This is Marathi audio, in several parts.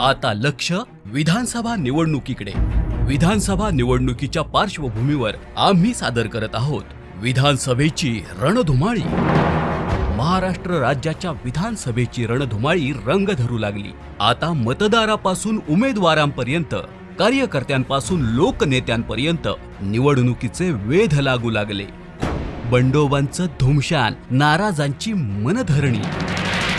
आता लक्ष विधानसभा निवडणुकीकडे. विधानसभा निवडणुकीच्या पार्श्वभूमीवर आम्ही सादर करत आहोत विधानसभेची रणधुमाळी. महाराष्ट्र राज्याच्या विधानसभेची रणधुमाळी रंग धरू लागली. आता मतदारापासून उमेदवारांपर्यंत कार्यकर्त्यांपासून लोकनेत्यांपर्यंत निवडणुकीचे वेध लागू लागले. बंडोबांचं धुमशान नाराजांची मनधरणी.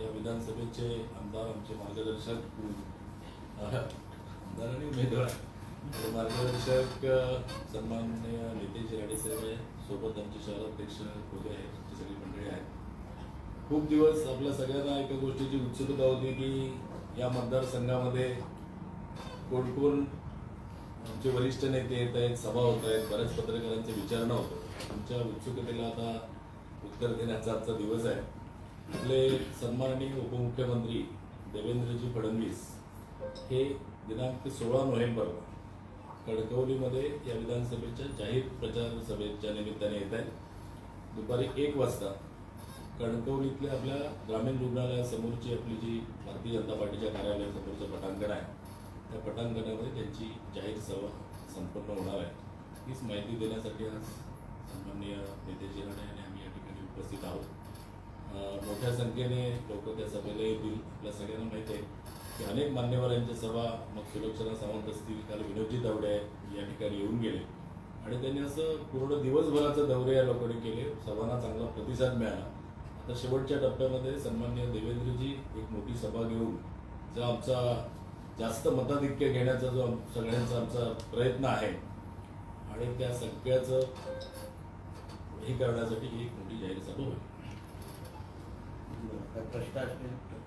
या विधानसभेचे आमदार आमचे मार्गदर्शक अ, आमदार आणि उमेदवार. मार्गदर्शक सन्माननीय नितेश राणे साहेब आहे. सोबत आमचे शहराध्यक्ष खोले आहेत. आमची सगळी मंडळी आहेत. खूप दिवस आपल्या सगळ्यांना एका गोष्टीची उत्सुकता होती की या मतदारसंघामध्ये कोण कोण आमचे वरिष्ठ नेते येत आहेत सभा होत आहेत बऱ्याच पत्रकारांचे विचारणं होतं आमच्या उत्सुकतेला आता उत्तर देण्याचा आजचा दिवस आहे. आपले सन्माननीय उपमुख्यमंत्री देवेंद्रजी फडणवीस हे दिनांक सोळा नोव्हेंबर कणकवलीमध्ये या विधानसभेच्या जाहीर प्रचार सभेच्या निमित्ताने येत आहेत. दुपारी एक वाजता कणकवलीतल्या आपल्या ग्रामीण रुग्णालयासमोरची आपली जी भारतीय जनता पार्टीच्या कार्यालयासमोरचं पटांगण आहे त्या पटांगणामध्ये त्यांची जाहीर सभा संपन्न होणार आहे. हीच माहिती देण्यासाठी आज सन्माननीय नितेश राणे आणि आम्ही या ठिकाणी उपस्थित आहोत अं, मोठ्या संख्येने लोक त्या सभेला येतील. आपल्या सगळ्यांना माहिती आहे की अनेक मान्यवरांच्या सभा मग सुलक्षणा सावंत असतील काल विनोदजी दौडे या ठिकाणी येऊन गेले. आणि त्यांनी असं पूर्ण दिवसभराचं दौरे या लोकांनी केले. सर्वांना चांगला प्रतिसाद मिळाला. आता शेवटच्या टप्प्यामध्ये सन्मान्य देवेंद्रजी एक मोठी सभा घेऊन जो आमचा जास्त मताधिक्य घेण्याचा जो सगळ्यांचा आमचा प्रयत्न आहे आणि त्या सगळ्याचं हे करण्यासाठी ही एक मोठी जाहीर सभा होईल. प्रश्न असतील